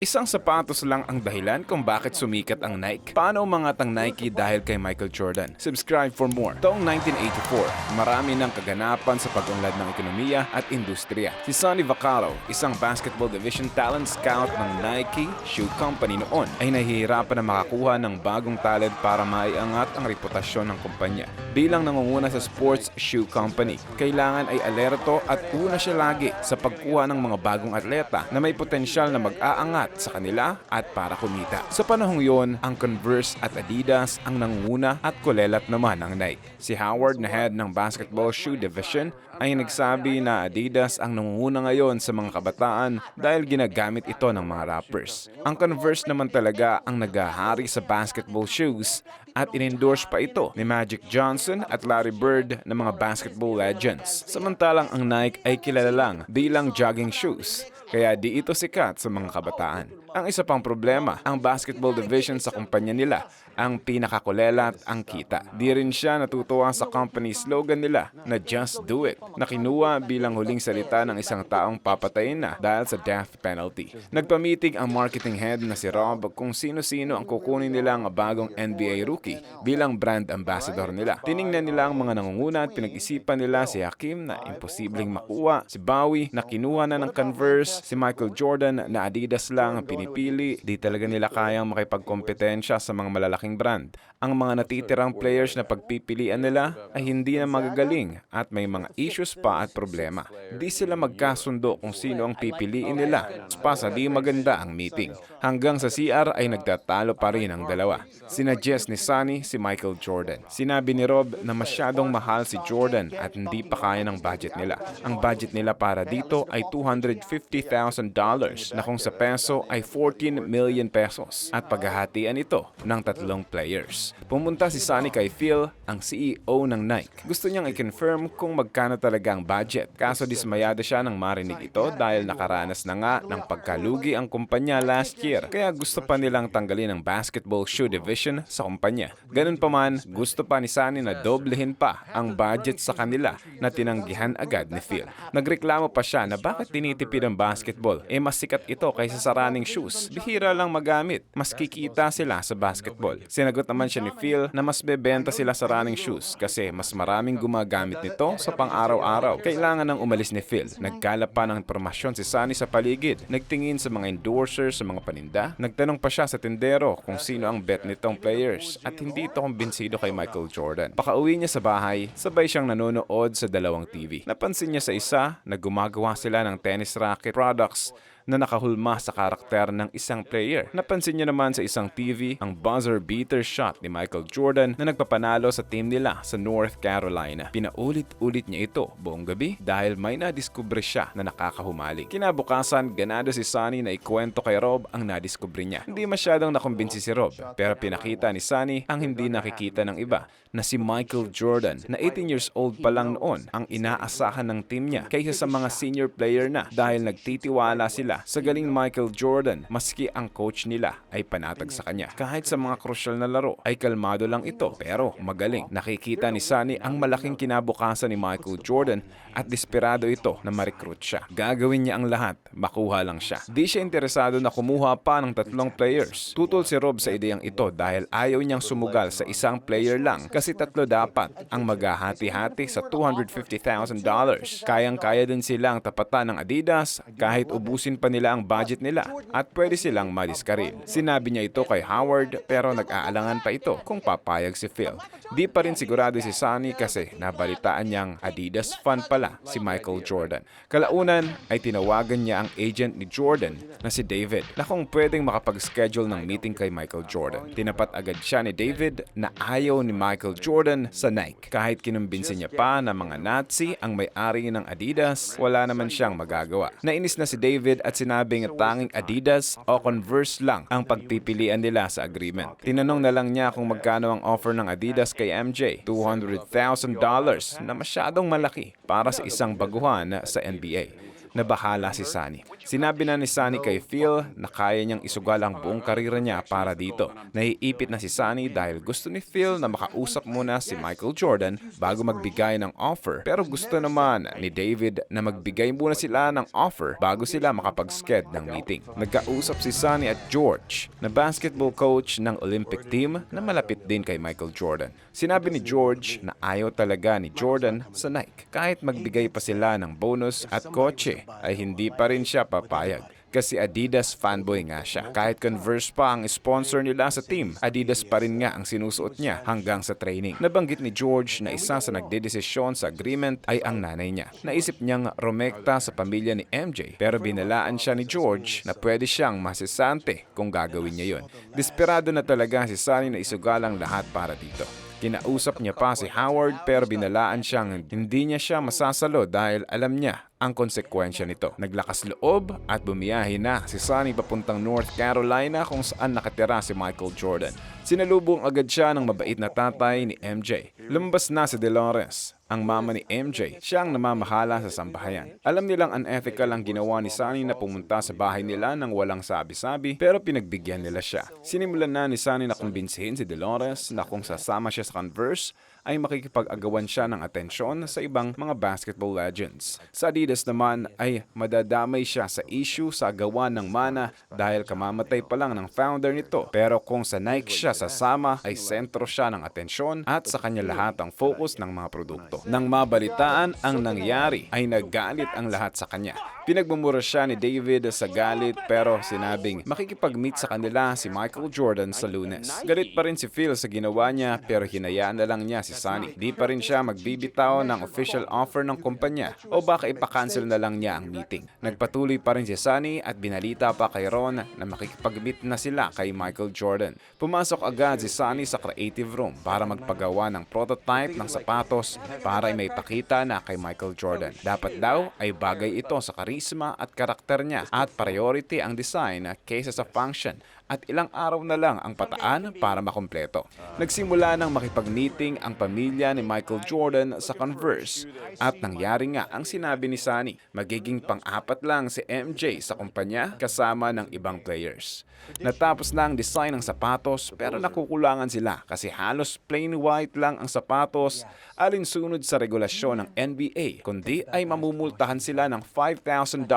Isang sapatos lang ang dahilan kung bakit sumikat ang Nike. Paano umangat ang Nike dahil kay Michael Jordan? Subscribe for more. Taong 1984, marami ng kaganapan sa pag-unlad ng ekonomiya at industriya. Si Sonny Vaccaro, isang basketball division talent scout ng Nike Shoe Company noon, ay nahihirapan na makakuha ng bagong talent para maiangat ang reputasyon ng kumpanya. Bilang nangunguna sa sports shoe company, kailangan ay alerto at una siya lagi sa pagkuha ng mga bagong atleta na may potensyal na mag-aangat sa kanila at para kumita. Sa panahong yon, ang Converse at Adidas ang nangunguna at kulelat naman ang Nike. Si Howard na head ng basketball shoe division ay nagsabi na Adidas ang nangunguna ngayon sa mga kabataan dahil ginagamit ito ng mga rappers. Ang Converse naman talaga ang nagahari sa basketball shoes at in-endorse pa ito ni Magic Johnson at Larry Bird na mga basketball legends. Samantalang ang Nike ay kilala lang bilang jogging shoes kaya di ito sikat sa mga kabataan. Ang isa pang problema, ang basketball division sa kumpanya nila ang pinakakulela at ang kita. Di rin siya natutuwa sa company slogan nila na Just Do It na kinuha bilang huling salita ng isang taong papatayin na dahil sa death penalty. Nagpamitig ang marketing head na si Rob kung sino-sino ang kukunin nila ang bagong NBA rookie bilang brand ambassador nila. Tiningnan nila ang mga nangunguna at pinag-isipan nila si Hakim na imposibleng makuha, si Bowie na kinuha na ng Converse, si Michael Jordan na Adidas lang ang pinipili. Di talaga nila kayang makipagkompetensya sa mga malalaking brand. Ang mga natitirang players na pagpipilian nila ay hindi na magagaling at may mga issues pa at problema. Di sila magkasundo kung sino ang pipiliin nila. Pa sa di maganda ang meeting. Hanggang sa CR ay nagtatalo pa rin ang dalawa. Sinuggest ni Sunny si Michael Jordan. Sinabi ni Rob na masyadong mahal si Jordan at hindi pa kaya ng budget nila. Ang budget nila para dito ay $250,000 na kung sa peso ay 14 million pesos at paghahatian ito ng tatlong players. Pumunta si Sunny kay Phil, ang CEO ng Nike. Gusto niyang i-confirm kung magkano talaga ang budget. Kaso dismayado siya nang marinig ito dahil nakaranas na nga ng pagkalugi ang kumpanya last year. Kaya gusto pa nilang tanggalin ang basketball shoe division sa kumpanya. Ganun pa man, gusto pa ni Sunny na doblehin pa ang budget sa kanila na tinanggihan agad ni Phil. Nagreklamo pa siya na bakit tinitipid ang basketball? Eh mas sikat ito kaysa sa running shoes. Bihira lang magamit. Mas kikita sila sa basketball. Sinagot naman siya ni Phil na mas bebenta sila sa running shoes kasi mas maraming gumagamit nito sa pang-araw-araw. Kailangan nang umalis ni Phil. Nagkalap pa ng impormasyon si Sunny sa paligid. Nagtingin sa mga endorsers sa mga paninda. Nagtanong pa siya sa tindero kung sino ang bet nitong players at hindi ito kumbinsido kay Michael Jordan. Pakauwi niya sa bahay, sabay siyang nanonood sa dalawang TV. Napansin niya sa isa na gumagawa sila ng tennis racket products na nakahulma sa karakter ng isang player. Napansin niya naman sa isang TV ang buzzer beater shot ni Michael Jordan na nagpapanalo sa team nila sa North Carolina. Pinaulit-ulit niya ito buong gabi dahil may nadiskubre siya na nakakahumali. Kinabukasan, ganado si Sunny na ikwento kay Rob ang nadiskubre niya. Hindi masyadong nakumbinsi si Rob pero pinakita ni Sunny ang hindi nakikita ng iba na si Michael Jordan na 18 years old pa lang noon ang inaasahan ng team niya kaysa sa mga senior player na dahil nagtitiwala sila sa galing Michael Jordan maski ang coach nila ay panatag sa kanya. Kahit sa mga krusyal na laro ay kalmado lang ito pero magaling. Nakikita ni Sunny ang malaking kinabukasan ni Michael Jordan at desperado ito na ma-recruit siya. Gagawin niya ang lahat, makuha lang siya. Di siya interesado na kumuha pa ng tatlong players. Tutol si Rob sa ideyang ito dahil ayaw niyang sumugal sa isang player lang kasi tatlo dapat ang maghahati-hati sa $250,000. Kayang-kaya din silang tapatan ng Adidas kahit ubusin pa nila ang budget nila at pwede silang madiskaril. Sinabi niya ito kay Howard pero nag-aalangan pa ito kung papayag si Phil. Di pa rin sigurado si Sunny kasi nabalitaan niyang Adidas fan pala si Michael Jordan. Kalaunan ay tinawagan niya ang agent ni Jordan na si David na kung pwedeng makapag-schedule ng meeting kay Michael Jordan. Tinapat agad siya ni David na ayaw ni Michael Jordan sa Nike. Kahit kinumbinsi niya pa na mga Nazi ang may-ari ng Adidas, wala naman siyang magagawa. Nainis na si David sinabing tanging Adidas o Converse lang ang pagpipilian nila sa agreement. Tinanong na lang niya kung magkano ang offer ng Adidas kay MJ, $200,000 na masyadong malaki para sa isang baguhan sa NBA. Nabahala si Sunny. Sinabi na ni Sunny kay Phil na kaya niyang isugal ang buong karira niya para dito. Naiipit na si Sunny dahil gusto ni Phil na makausap muna si Michael Jordan bago magbigay ng offer. Pero gusto naman ni David na magbigay muna sila ng offer bago sila makapag-sked ng meeting. Nagkausap si Sunny at George na basketball coach ng Olympic team na malapit din kay Michael Jordan. Sinabi ni George na ayaw talaga ni Jordan sa Nike. Kahit magbigay pa sila ng bonus at kotse ay hindi pa rin siya papayag. Kasi Adidas fanboy nga siya. Kahit Converse pa ang sponsor nila sa team, Adidas pa rin nga ang sinusuot niya hanggang sa training. Nabanggit ni George na isa sa nagdedesisyon sa agreement ay ang nanay niya. Naisip niyang romekta sa pamilya ni MJ pero binalaan siya ni George na pwede siyang masisante kung gagawin niya yon. Desperado na talaga si Sunny na isugalang lahat para dito. Kinausap niya pa si Howard pero binalaan siyang hindi niya siya masasalo dahil alam niya ang konsekwensya nito. Naglakas loob at bumiyahe na si Sonny papuntang North Carolina kung saan nakatira si Michael Jordan. Sinalubong agad siya ng mabait na tatay ni MJ. Lumabas na si Dolores, ang mama ni MJ. Siya ang namamahala sa sambahayan. Alam nilang unethical ang ginawa ni Sunny na pumunta sa bahay nila nang walang sabi-sabi pero pinagbigyan nila siya. Sinimulan na ni Sunny na kumbinsihin si Dolores na kung sasama siya sa Converse ay makikipag-agawan siya ng atensyon sa ibang mga basketball legends. Sa Adidas naman ay madadamay siya sa issue sa agawan ng mana dahil kamamatay pa lang ng founder nito. Pero kung sa Nike siya sasama ay sentro siya ng atensyon at sa kanya lahat ang focus ng mga produkto. Nang mabalitaan ang nangyari ay naggalit ang lahat sa kanya. Pinagmumura siya ni David sa galit pero sinabing makikipag-meet sa kanila si Michael Jordan sa lunes. Galit pa rin si Phil sa ginawa niya pero hinayaan na lang niya si Sunny. Di pa rin siya magbibitaw ng official offer ng kumpanya o baka ipakancel na lang niya ang meeting. Nagpatuloy pa rin si Sunny at binalita pa kay Ron na makikipag-meet na sila kay Michael Jordan. Pumasok agad si Sunny sa creative room para magpagawa ng prototype ng sapatos para may pakita na kay Michael Jordan. Dapat daw ay bagay ito sa karisma at karakter niya at priority ang design kaysa sa function at ilang araw na lang ang pataan para makumpleto. Nagsimula ng makipag-meeting ang pamilya ni Michael Jordan sa Converse at nangyari nga ang sinabi ni Sunny, magiging pang-apat lang si MJ sa kumpanya kasama ng ibang players. Natapos na ang design ng sapatos pero nakukulangan sila kasi halos plain white lang ang sapatos alinsunod sa regulasyon ng NBA kundi ay mamumultahan sila ng $5,000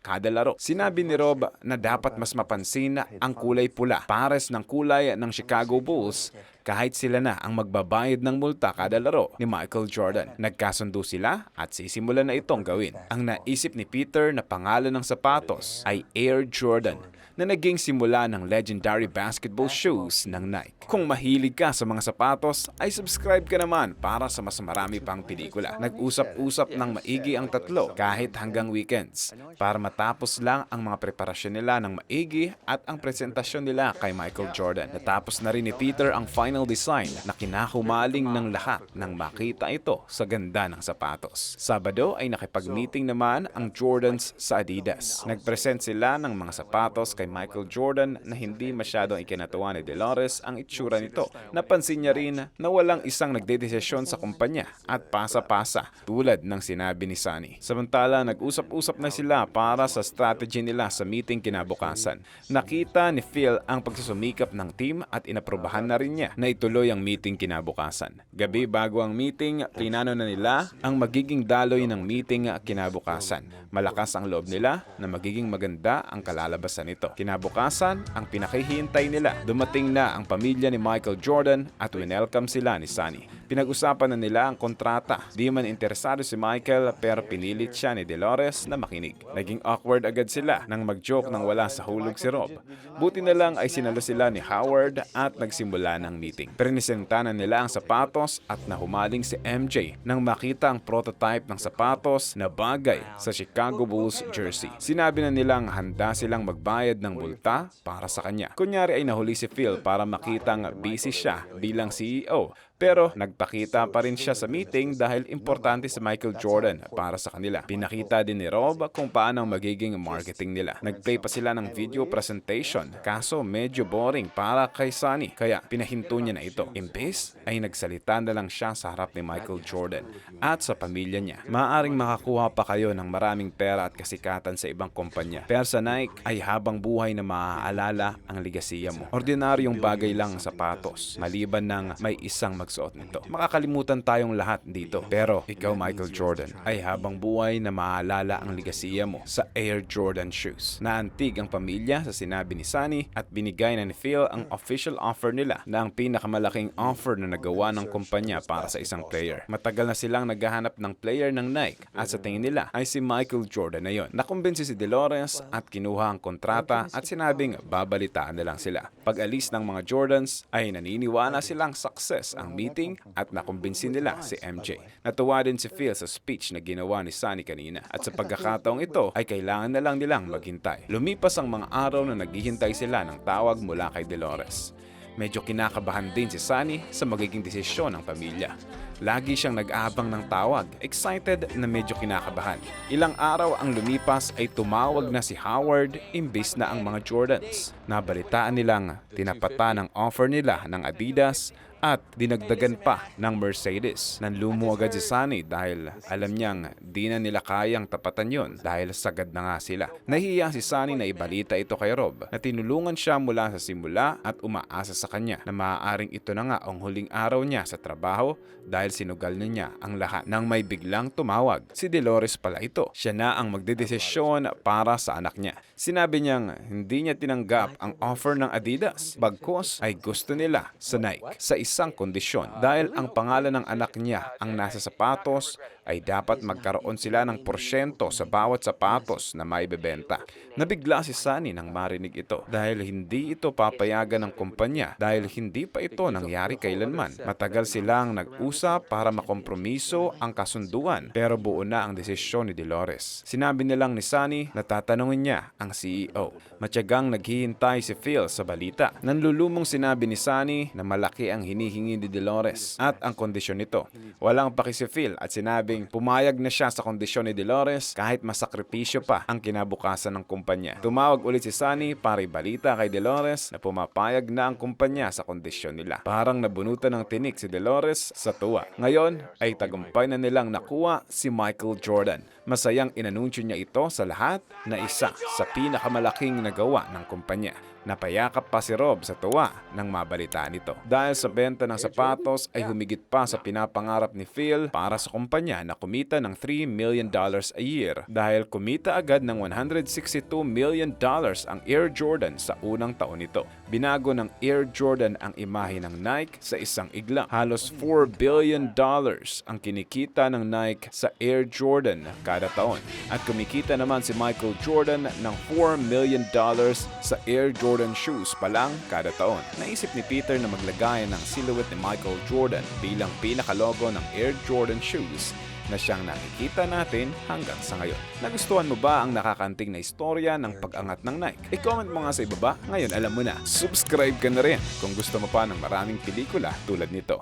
kada laro. Sinabi ni Rob na dapat mas mapansin ang kulay pula pares ng kulay ng Chicago Bulls kahit sila na ang magbabayad ng multa kada laro ni Michael Jordan. Nagkasundo sila at sisimulan na itong gawin. Ang naisip ni Peter na pangalan ng sapatos ay Air Jordan na naging simula ng legendary basketball shoes ng Nike. Kung mahilig ka sa mga sapatos, ay subscribe ka naman para sa mas marami pang pelikula. Nag-usap-usap ng maigi ang tatlo kahit hanggang weekends para matapos lang ang mga preparasyon nila ng maigi at ang presentasyon nila kay Michael Jordan. Natapos na rin ni Peter ang final design na kinahumaling ng lahat nang makita ito sa ganda ng sapatos. Sabado ay nakipag-meeting naman ang Jordans sa Adidas. Nag-present sila ng mga sapatos kay Michael Jordan na hindi masyadong ikinatuwa ni Dolores ang itsura nito. Napansin niya rin na walang isang nagdedesisyon sa kumpanya at pasa-pasa tulad ng sinabi ni Sunny. Samantala, nag-usap-usap na sila para sa strategy nila sa meeting kinabukasan. Nakita ni Phil ang pagsusumikap ng team at inaprobahan na rin niya na ituloy ang meeting kinabukasan. Gabi bago ang meeting, plinano na nila ang magiging daloy ng meeting kinabukasan. Malakas ang loob nila na magiging maganda ang kalalabasan nito. Kinabukasan, ang pinakihintay nila. Dumating na ang pamilya ni Michael Jordan at winelcome sila ni Sunny. Pinag-usapan na nila ang kontrata. Di man interesado si Michael pero pinilit siya ni Dolores na makinig. Naging awkward agad sila nang mag-joke nang wala sa hulog si Rob. Buti na lang ay sinalo sila ni Howard at nagsimula ng meeting. Prinisenta na nila ang sapatos at nahumaling si MJ nang makita ang prototype ng sapatos na bagay sa Chicago Bulls jersey. Sinabi na nilang handa silang magbayad ng multa para sa kanya. Kunyari ay nahuli si Phil para makitang busy siya bilang CEO pero nag Nagpakita pa rin siya sa meeting dahil importante si Michael Jordan para sa kanila. Pinakita din ni Rob kung paano magiging marketing nila. Nagplay pa sila ng video presentation kaso medyo boring para kay Sunny kaya pinahinto niya na ito. Imbes ay nagsalita na lang siya sa harap ni Michael Jordan at sa pamilya niya. Maaring makakuha pa kayo ng maraming pera at kasikatan sa ibang kumpanya. Pero sa Nike ay habang buhay na maaalala ang ligasiya mo. Ordinaryong bagay lang ang sapatos maliban ng may isang magsuot nito. Makakalimutan tayong lahat dito. Pero ikaw Michael Jordan ay habang buhay na maaalala ang ligasiya mo sa Air Jordan shoes. Naantig ang pamilya sa sinabi ni Sunny at binigay na ni Phil ang official offer nila na ang pinakamalaking offer na nagawa ng kumpanya para sa isang player. Matagal na silang naghahanap ng player ng Nike at sa tingin nila ay si Michael Jordan na yon. Nakumbinsi si Dolores at kinuha ang kontrata at sinabing babalitaan na lang sila. Pag alis ng mga Jordans ay naniniwala silang success ang meeting at nakumbinsi nila si MJ. Natuwa din si Phil sa speech na ginawa ni Sunny kanina at sa pagkakataong ito ay kailangan na lang nilang maghintay. Lumipas ang mga araw na naghihintay sila ng tawag mula kay Dolores. Medyo kinakabahan din si Sunny sa magiging desisyon ng pamilya. Lagi siyang nag-aabang ng tawag, excited na medyo kinakabahan. Ilang araw ang lumipas ay tumawag na si Howard imbis na ang mga Jordans. Nabalitaan nilang tinapatan ang offer nila ng Adidas at dinagdagan pa ng Mercedes. Nanlumo agad si Sunny dahil alam niyang di na nila kayang tapatan yon dahil sagad na nga sila. Nahihiya si Sunny na ibalita ito kay Rob na tinulungan siya mula sa simula at umaasa sa kanya na maaaring ito na nga ang huling araw niya sa trabaho dahil sinugal na niya ang lahat nang may biglang tumawag. Si Dolores pala ito. Siya na ang magdedesisyon para sa anak niya. Sinabi niyang hindi niya tinanggap ang offer ng Adidas. Bagkos ay gusto nila sa Nike sa isang kondisyon dahil ang pangalan ng anak niya ang nasa sapatos ay dapat magkaroon sila ng porsyento sa bawat sapatos na maibebenta. Nabigla si Sunny nang marinig ito dahil hindi ito papayagan ng kumpanya dahil hindi pa ito nangyari kailanman. Matagal silang nag-usap para makompromiso ang kasunduan pero buo na ang desisyon ni Dolores. Sinabi nilang ni Sunny na tatanungin niya ang CEO. Matyagang naghihintay si Phil sa balita. Nanlulumong sinabi ni Sunny na malaki ang hinihingi ni Dolores at ang kondisyon nito. Walang paki si Phil at sinabing pumayag na siya sa kondisyon ni Dolores kahit masakripisyo pa ang kinabukasan ng kumpanya. Tumawag ulit si Sunny para ibalita kay Dolores na pumapayag na ang kumpanya sa kondisyon nila. Parang nabunutan ng tinik si Dolores sa tuwa. Ngayon ay tagumpay na nilang nakuha si Michael Jordan. Masayang inanunsyo niya ito sa lahat na isa sa pinakamalaking nagawa ng kumpanya. Napayakap pa si Rob sa tuwa nang mabalitaan ito. Dahil sa benta ng sapatos ay humigit pa sa pinapangarap ni Phil para sa kumpanya na kumita ng 3 million dollars a year dahil kumita agad ng 162 million dollars ang Air Jordan sa unang taon nito. Binago ng Air Jordan ang imahe ng Nike sa isang iglang. Halos 4 billion dollars ang kinikita ng Nike sa Air Jordan kada taon. At kumikita naman si Michael Jordan ng 4 million dollars sa Air Jordan shoes pa lang kada taon. Naisip ni Peter na maglagay ng silhouette ni Michael Jordan bilang pinakalogo ng Air Jordan shoes na siyang nakikita natin hanggang sa ngayon. Nagustuhan mo ba ang nakakanting na istorya ng pag-angat ng Nike? I-comment mo nga sa ibaba. Ngayon alam mo na, subscribe ka na rin kung gusto mo pa ng maraming pelikula tulad nito.